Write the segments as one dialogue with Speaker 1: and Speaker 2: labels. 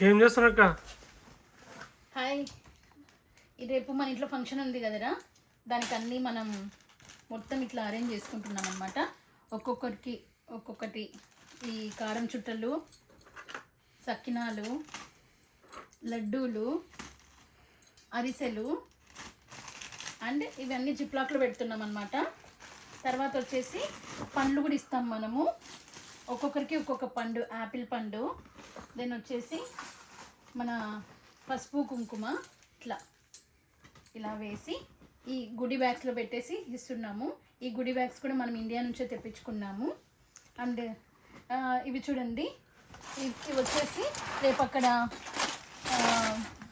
Speaker 1: ఏం చేస్తున్నారక్క?
Speaker 2: హాయ్. రేపు మన ఇంట్లో ఫంక్షన్ ఉంది కదరా? దానికి అన్నీ మనం మొత్తం ఇట్లా అరేంజ్ చేసుకుంటున్నాం అనమాట ఒక్కొక్కరికి ఒక్కొక్కటి ఈ కారం చుట్టలు సకినాలు లడ్డూలు అరిసెలు అండ్ ఇవన్నీ జిప్లాక్లో పెడుతున్నాం అనమాట తర్వాత వచ్చేసి పండ్లు కూడా ఇస్తాం మనము. ఒక్కొక్కరికి ఒక్కొక్క పండు యాపిల్ పండు దెన్ వచ్చేసి మన పసుపు కుంకుమ ఇట్లా. ఇలా వేసి ఈ గుడి బ్యాగ్స్లో పెట్టేసి ఇస్తున్నాము. ఈ గుడి బ్యాగ్స్ కూడా మనం ఇండియా నుంచే తెప్పించుకున్నాము. అండ్ ఇవి చూడండి. ఇవి వచ్చేసి రేపు అక్కడ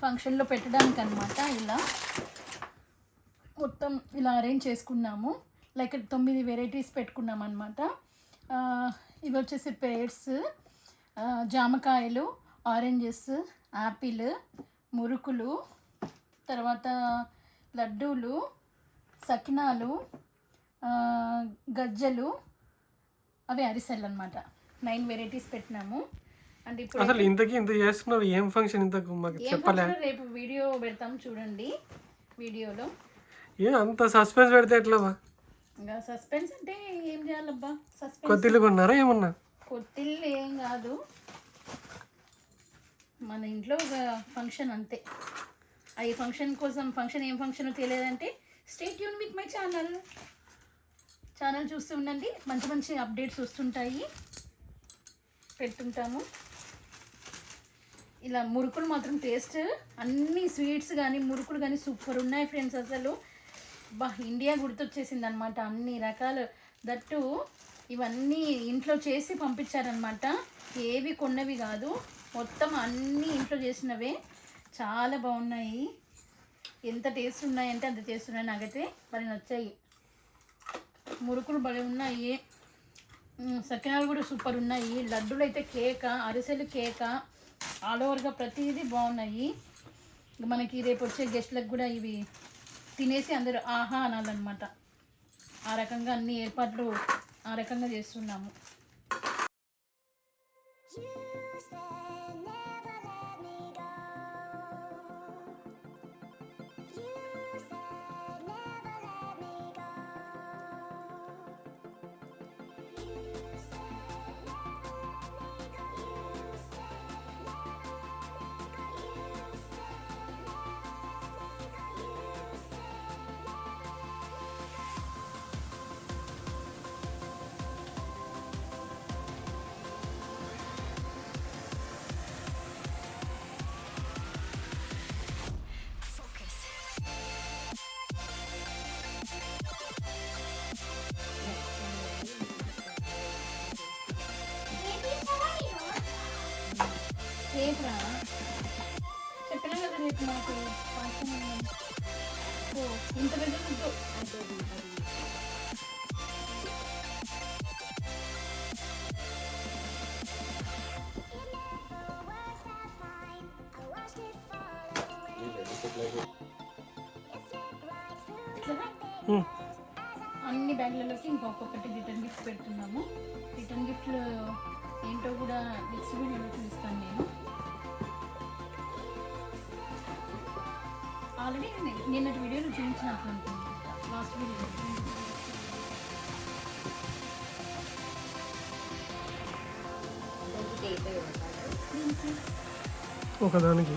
Speaker 2: ఫంక్షన్లో పెట్టడానికి అనమాట ఇలా. మొత్తం ఇలా అరేంజ్ చేసుకున్నాము. లైక్ తొమ్మిది వెరైటీస్ పెట్టుకున్నాం అనమాట ఇవి వచ్చేసి పేర్స్ జామకాయలు ఆరెంజెస్ యాపిల్ మురుకులు తర్వాత లడ్డూలు సకినాలు గజ్జలు అవి అరిసెలు అనమాట నైన్ వెరైటీస్ పెట్టినాము. అండ్ ఇప్పుడు
Speaker 1: అసలు ఇంతకీ ఇంత చేస్తున్నారు ఏం ఫంక్షన్ ఇంతకు? మాకు చెప్పలే.
Speaker 2: రేపు వీడియో పెడతాం చూడండి వీడియోలో
Speaker 1: ఏ అంత సస్పెన్స్ పెడితే ఎట్లా
Speaker 2: సస్పెన్స్ అంటే ఏం చేయాలబ్బా? సస్పెన్స్
Speaker 1: కొత్తిల్లు కొన్నారా ఏమన్నా?
Speaker 2: కొత్తిల్లు ఏం కాదు. మన ఇంట్లో ఒక ఫంక్షన్ అంతే. ఈ ఫంక్షన్ కోసం ఫంక్షన్ ఏం ఫంక్షన్ తెలియదంటే state Yoon with my channel. Channel చూస్తూ ఉండండి. మంచి మంచి అప్డేట్స్ వస్తుంటాయి. పెడుతుంటాము ఇలా మురుకులు మాత్రం టేస్ట్ అన్ని స్వీట్స్ కానీ మురుకులు కానీ సూపర్ ఉన్నాయి ఫ్రెండ్స్ అసలు. బా ఇండియా గుర్తొచ్చేసింది అనమాట అన్ని రకాలు. దట్టు ఇవన్నీ ఇంట్లో చేసి పంపించారనమాట ఏవి కొన్నవి కాదు. మొత్తం అన్నీ ఇంట్లో చేసినవే. చాలా బాగున్నాయి. ఎంత టేస్ట్ ఉన్నాయంటే అంత టేస్ట్ ఉన్నాయి నాకైతే. మరి నచ్చాయి. మురుకులు భలే ఉన్నాయి. సకినాలు కూడా సూపర్ ఉన్నాయి. లడ్డూలు అయితే కేక అరిసెలు కేక. ఆల్ ఓవర్గా ప్రతిదీ బాగున్నాయి. మనకి రేపు వచ్చే గెస్ట్లకు కూడా ఇవి తినేసి అందరూ ఆహా అనాలన్నమాట. ఆ రకంగా అన్ని ఏర్పాట్లు ఆ రకంగా చేస్తున్నాము. చెప్పినా కదా రేపు మాకు ఇంత పెద్ద అన్ని బ్యాగ్లలోకి ఇంకొకటి రిటర్న్ గిఫ్ట్ పెడుతున్నాము. రిటర్న్ గిఫ్ట్లు ఏంటో కూడా నెక్స్ట్ వీడియోలో చూస్తాను నేను. ఆల్రెడీ నిన్నటి వీడియోలో చూపించినట్టు అనుకుంటా లాస్ట్ వీడియోలో
Speaker 1: ఒకదానికి.